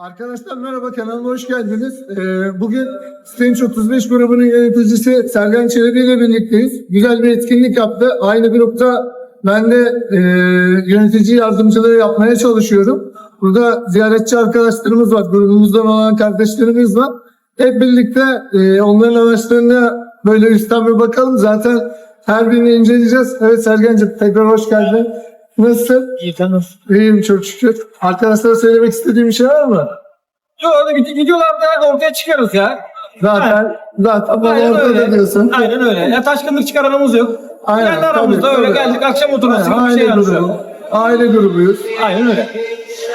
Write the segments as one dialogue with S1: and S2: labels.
S1: Arkadaşlar merhaba kanalıma hoş geldiniz. Ee, bugün Stage 35 grubunun yöneticisi Sergen Çelebi ile birlikteyiz. Güzel bir etkinlik yaptı. Aynı grupta ben de e, yönetici yardımcılığı yapmaya çalışıyorum. Burada ziyaretçi arkadaşlarımız var. Grubumuzdan olan kardeşlerimiz var. Hep birlikte e, onların araçlarına böyle üstten bir bakalım. Zaten her birini inceleyeceğiz. Evet Sergen'cim tekrar hoş geldin. Nasılsın?
S2: İyi tanır.
S1: İyiyim çok şükür. Arkadaşlara söylemek istediğim bir şey var mı?
S2: Yok öyle videolarda ortaya çıkarız ya.
S1: Zaten zaten bana
S2: Aynen
S1: ortada
S2: öyle.
S1: diyorsun.
S2: Aynen öyle. Ya taşkınlık çıkaranımız yok.
S1: Aynen,
S2: Kendi aramızda
S1: tabii,
S2: öyle
S1: tabii.
S2: geldik akşam oturuyoruz.
S1: Aynen,
S2: bir şey
S1: aile grubu. Aile grubuyuz.
S2: Aynen öyle.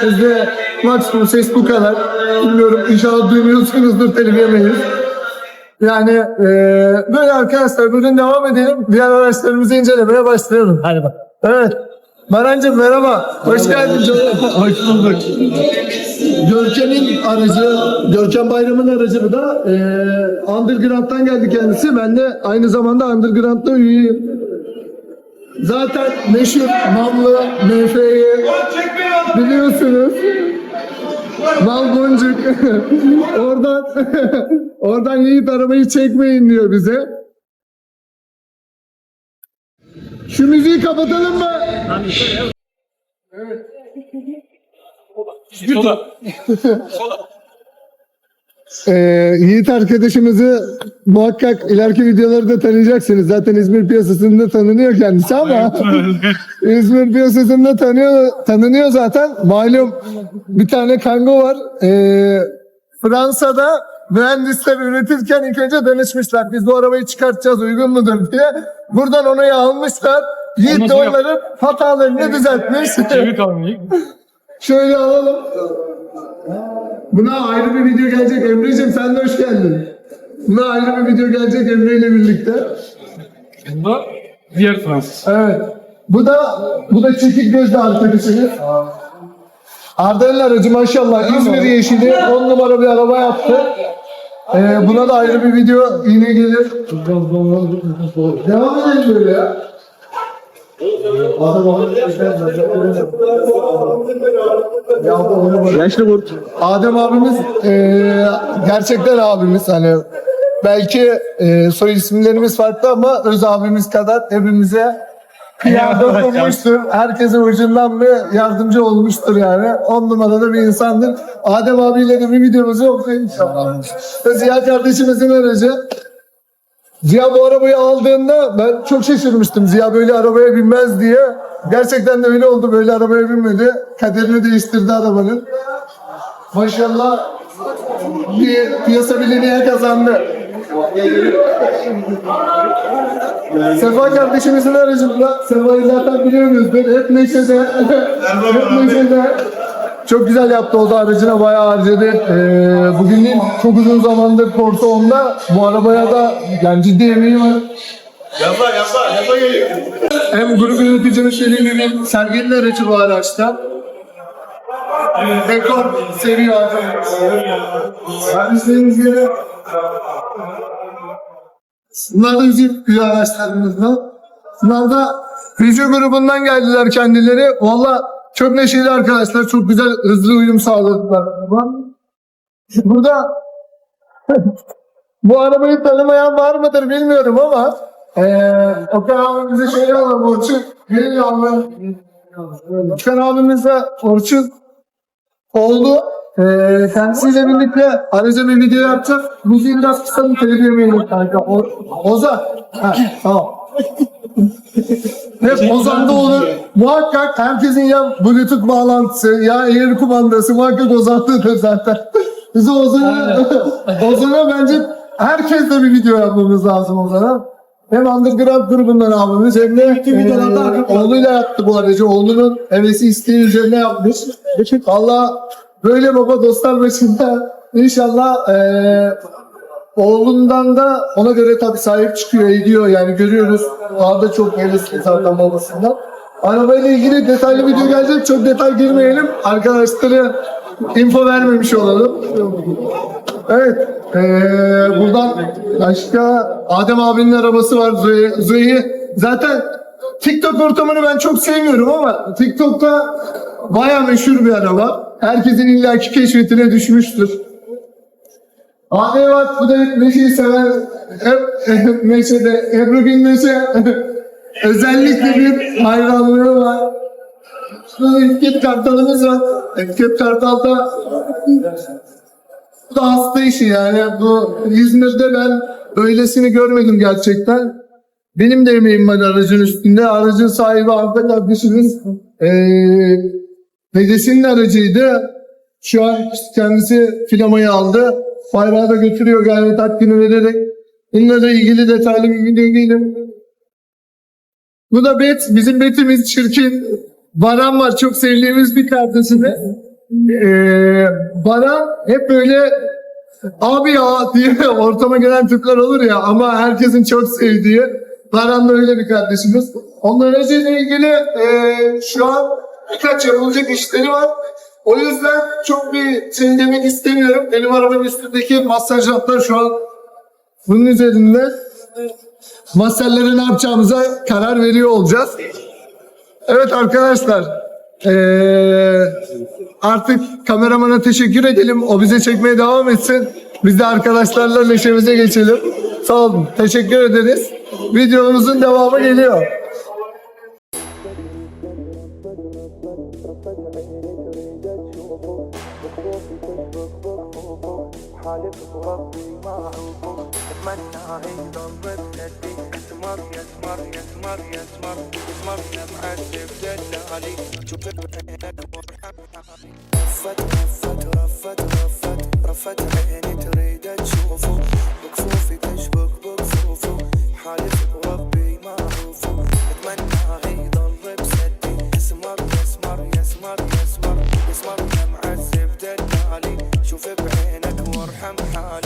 S1: Biz de maksimum ses bu kadar. Bilmiyorum inşallah duymuyorsunuzdur telif yemeyiz. Yani eee böyle arkadaşlar bugün devam edelim. Diğer araçlarımızı incelemeye başlayalım.
S2: Hadi bak.
S1: Evet. Marancım merhaba. Hoş geldin. Hoş bulduk. Görkem'in aracı, Görkem Bayram'ın aracı bu da. Ee, Underground'dan geldi kendisi. Ben de aynı zamanda Underground'da üyeyim. Zaten meşhur Namlı, MF'yi biliyorsunuz. Mal Boncuk. oradan, oradan Yiğit arabayı çekmeyin diyor bize. Şu müziği kapatalım mı?
S2: Sola.
S1: Ee, Yiğit arkadaşımızı muhakkak ileriki videolarda tanıyacaksınız. Zaten İzmir piyasasında tanınıyor kendisi ama İzmir piyasasında tanıyor, tanınıyor zaten. Malum bir tane kango var. Ee, Fransa'da mühendisler üretirken ilk önce danışmışlar. Biz bu arabayı çıkartacağız uygun mudur diye. Buradan onayı almışlar. Yiğit de
S2: sonra-
S1: onların hatalarını düzeltmiş.
S2: Çevik.
S1: Şöyle alalım. Buna ayrı bir video gelecek. Emre'cim sen de hoş geldin. Buna ayrı bir video gelecek Emre ile birlikte.
S2: Bu da diğer Fransız.
S1: Evet. Bu da bu da çekik gözlü arkadaşımız. Arda'nın aracı maşallah İzmir yeşili 10 numara bir araba yaptı. Ee, buna da ayrı bir video yine gelir. Devam edelim böyle ya.
S2: Yaşlı kurt.
S1: Adem abimiz eee, gerçekten abimiz hani belki eee, soy isimlerimiz farklı ama öz abimiz kadar hepimize yardım olmuştur. Herkese ucundan bir yardımcı olmuştur yani. On numarada bir insandır. Adem abiyle de bir videomuzu okuyun inşallah. Ziya kardeşimizin aracı. Ziya bu arabayı aldığında ben çok şaşırmıştım. Ziya böyle arabaya binmez diye. Gerçekten de öyle oldu. Böyle arabaya binmedi. Kaderini değiştirdi arabanın. Maşallah bir piyasa bilineye kazandı. Sefa kardeşimizin aracında. Sefa'yı zaten biliyorsunuzdur. Hep neşede. Hep neşede. Çok güzel yaptı o da aracına bayağı harcadı. Ee, bugün değil, çok uzun zamandır Corsa onda. Bu arabaya da yani ciddi emeği var.
S3: Yapma yapma yapma geliyor.
S1: Hem grup yöneticimiz Şeli'nin Sergen'in aracı bu araçta. Rekor artık. Kardeşlerimiz gibi. Bunlar da bizim üye araçlarımızda. Bunlar da Video grubundan geldiler kendileri. Valla çok neşeli arkadaşlar. Çok güzel hızlı uyum sağladılar. Burada bu arabayı tanımayan var mıdır bilmiyorum ama eee Okan abimize şey alalım Orçun. Gelin abi. Okan abimize Orçun oldu. Eee kendisiyle birlikte aracı bir video yapacak. Müziği biraz kısalım telif yemeyelim kanka. O, Ozan. Ha, tamam. Hep Ozan'da olur. Muhakkak herkesin ya Bluetooth bağlantısı ya Air kumandası muhakkak Ozan'dadır zaten. Biz Ozan'a Ozan'a bence herkesle bir video yapmamız lazım Ozan'a. Hem Underground grubundan abimiz hem de e, oğluyla yaptı bu aracı. Oğlunun hevesi isteği üzerine yapmış. Valla böyle baba dostlar başında inşallah e, Oğlundan da ona göre tabii sahip çıkıyor, ediyor yani görüyoruz. Daha da çok hevesli zaten babasından. Arabayla ilgili detaylı video gelecek. Çok detay girmeyelim. Arkadaşlara info vermemiş olalım. Evet. Eee, buradan başka Adem abinin arabası var. Zoe, Zoe'yi zaten TikTok ortamını ben çok sevmiyorum ama TikTok'ta Baya meşhur bir araba. Herkesin illaki keşfetine düşmüştür. Abi bak bu da Meşe'yi sever. Meşe'de Ebru Gündeş'e özellikle bir hayranlığı var. Şurada Ülket Kartal'ımız var. Ülket Kartal'da bu da hasta işi yani. Bu İzmir'de ben öylesini görmedim gerçekten. Benim de emeğim var aracın üstünde. Aracın sahibi Ahmet kardeşimiz eee dedesinin aracıydı. Şu an kendisi filamayı aldı. Bayrağı da götürüyor gayret hakkını vererek. Bununla ilgili detaylı video değilim. Bu da Bet. Bizim Bet'imiz çirkin. Baran var. Çok sevdiğimiz bir kardeşi Ee, Baran hep böyle abi ya diye ortama gelen Türkler olur ya ama herkesin çok sevdiği. Baran da öyle bir kardeşimiz. Onun aracıyla ilgili e, şu an birkaç yapılacak işleri var. O yüzden çok bir şey demek istemiyorum. Benim arabanın üstündeki masaj hatlar şu an bunun üzerinde. Masellere ne yapacağımıza karar veriyor olacağız. Evet arkadaşlar. eee, artık kameramana teşekkür edelim. O bize çekmeye devam etsin. Biz de arkadaşlarla neşemize geçelim. Sağ olun. Teşekkür ederiz. Videomuzun devamı geliyor.
S4: حالف وربي ما عوفوك اتمنى عيد ضرب اسمر يا اسمر يا اسمر يا اسمر اسمر يا معذب دلالي شوف عينك مرحب رفت رفت رفت رفت رفت عيني تريد شوف بعينك وارحم حالي.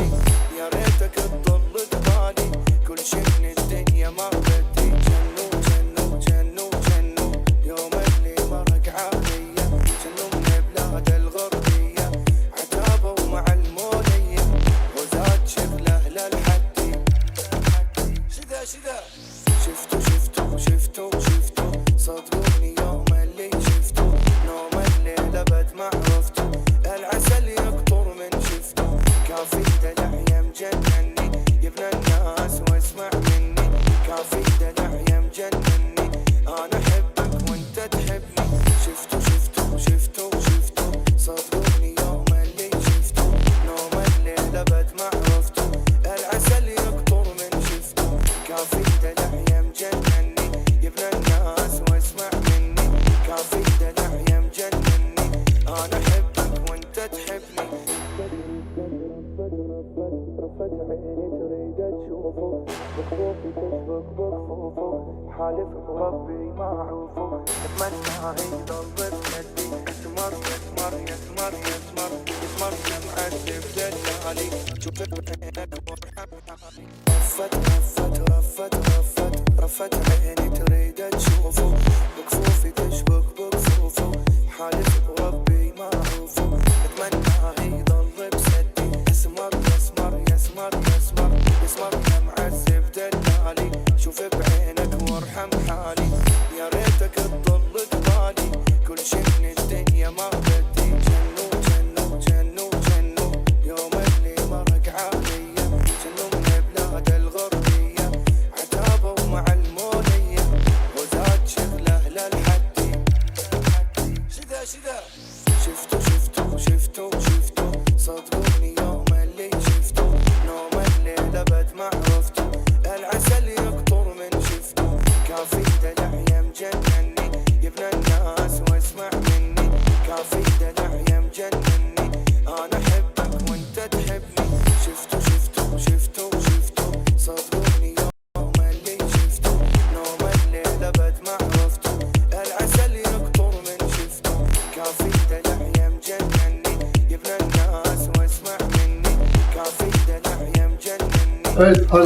S4: رفت عيني تريد تشوفه بخوفي تشبك بكفوفه حالف بربي ما عوفه اتمنى يضل بسندي يسمر يسمر يسمر يسمر يسمر يا معذب دلالي شوف وارحم حالي رفت رفت رفت رفت رفت عيني تريد تشوفه بكفوفي تشبك بكفوفه حالف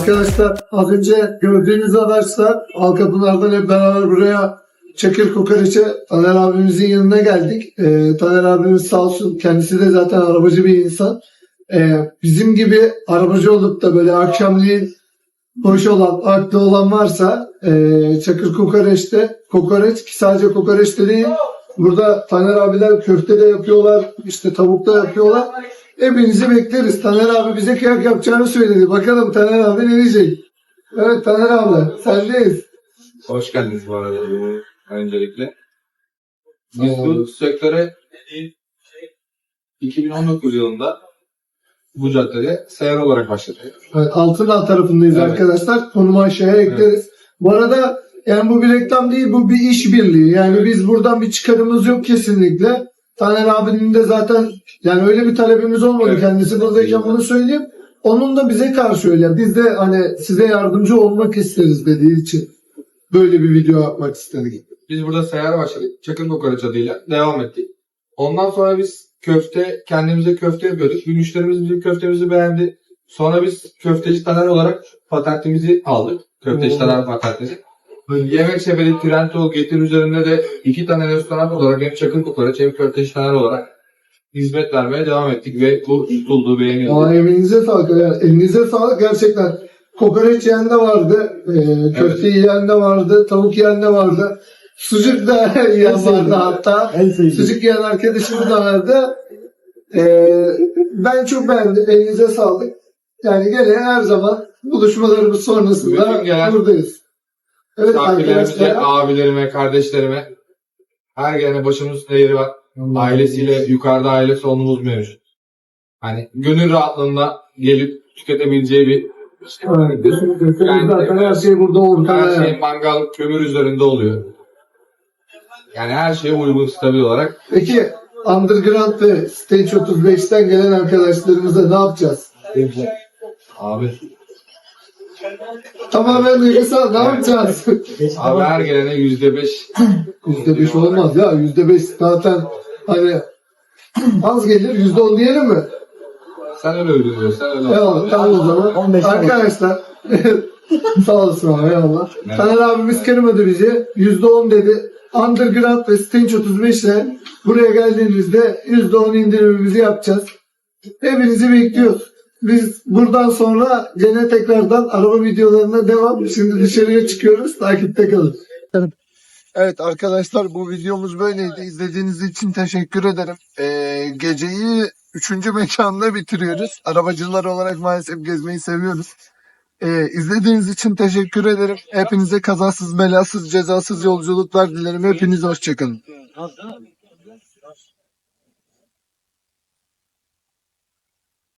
S1: arkadaşlar az önce gördüğünüz araçlar Alkapınar'dan hep beraber buraya Çakır Kokoreç'e Taner abimizin yanına geldik. Ee, Taner abimiz sağ olsun kendisi de zaten arabacı bir insan. Ee, bizim gibi arabacı olup da böyle akşamleyin boş olan, aklı olan varsa e, Çakır Kokoreç'te kokoreç ki sadece kokoreçte değil Burada Taner abiler köfte de yapıyorlar, işte tavuk da yapıyorlar. Hepinizi bekleriz. Taner abi bize kıyak yapacağını söyledi. Bakalım Taner abi ne diyecek? Evet Taner abi sendeyiz.
S3: Hoş geldiniz bu arada öncelikle. Biz bu sektöre 2019 yılında bu caddede seyyar olarak başladık.
S1: Evet, Altındağ tarafındayız
S3: Evet.
S1: arkadaşlar. Konumu aşağıya ekleriz. Bu arada yani bu bir reklam değil bu bir işbirliği. Yani biz buradan bir çıkarımız yok kesinlikle. Taner abinin de zaten yani öyle bir talebimiz olmadı.
S3: Evet.
S1: Kendisi buradayken bunu söyleyeyim. Onun da bize karşı öyle. Biz de hani size yardımcı olmak isteriz dediği için böyle bir video yapmak istedik.
S3: Biz burada seyyar başladık. Çakır Kokoreç adıyla devam ettik. Ondan sonra biz köfte, kendimize köfte yapıyorduk. Bir müşterimiz bizim köftemizi beğendi. Sonra biz köfteci Taner olarak patentimizi aldık. Köfteci. Taner patentini. Yemek sepeti Trento Getir üzerinde de iki tane restoran olarak hem Çakır Kokoreç hem Köfteci Taner olarak hizmet vermeye devam ettik ve bu tutuldu, beğenildi.
S1: Aa, evinize sağlık. Yani elinize sağlık gerçekten. Kokoreç yiyen de vardı. E, köfte yiyen de vardı. Tavuk yiyen de vardı. Sucuk da yiyen vardı hatta. Sucuk yiyen arkadaşımız da vardı. Ee, ben çok beğendim. Elinize sağlık. Yani gene her zaman buluşmalarımız sonrasında buradayız. Evet
S3: Misafirlerimize,
S1: arkadaşlar.
S3: abilerime, kardeşlerime her gelene başımız yeri var. Ailesiyle yukarıda ailesi olmamız mevcut. Hani gönül rahatlığında gelip tüketebileceği bir
S1: Evet, zaten her şey burada ortada.
S3: her şey mangal kömür üzerinde oluyor. Yani her şeye uygun stabil olarak
S1: Peki Underground ve Stage 35'ten gelen arkadaşlarımıza ne yapacağız?
S3: abi
S1: Tamamen duygusal ne yapacağız?
S3: abi her gelene yüzde beş
S1: Yüzde beş olmaz ya. Yüzde beş zaten hani az gelir. Yüzde on diyelim mi?
S3: sen öyle ödüyorsun sen öyle
S1: Eyvallah tamam o zaman. Arkadaşlar sağ olasın abi eyvallah.
S3: Evet.
S1: Taner abimiz kırmadı bizi. Yüzde on dedi. Underground ve Stinch 35 ile buraya geldiğinizde yüzde on indirimimizi yapacağız. Hepinizi bekliyoruz. Biz buradan sonra gene tekrardan araba videolarına devam. Şimdi dışarıya çıkıyoruz. Takipte kalın. Evet arkadaşlar bu videomuz böyleydi. İzlediğiniz için teşekkür ederim. Ee, geceyi üçüncü mekanda bitiriyoruz. Arabacılar olarak maalesef gezmeyi seviyoruz. Ee, izlediğiniz için teşekkür ederim. Hepinize kazasız belasız cezasız yolculuklar dilerim. Hepiniz hoşçakalın.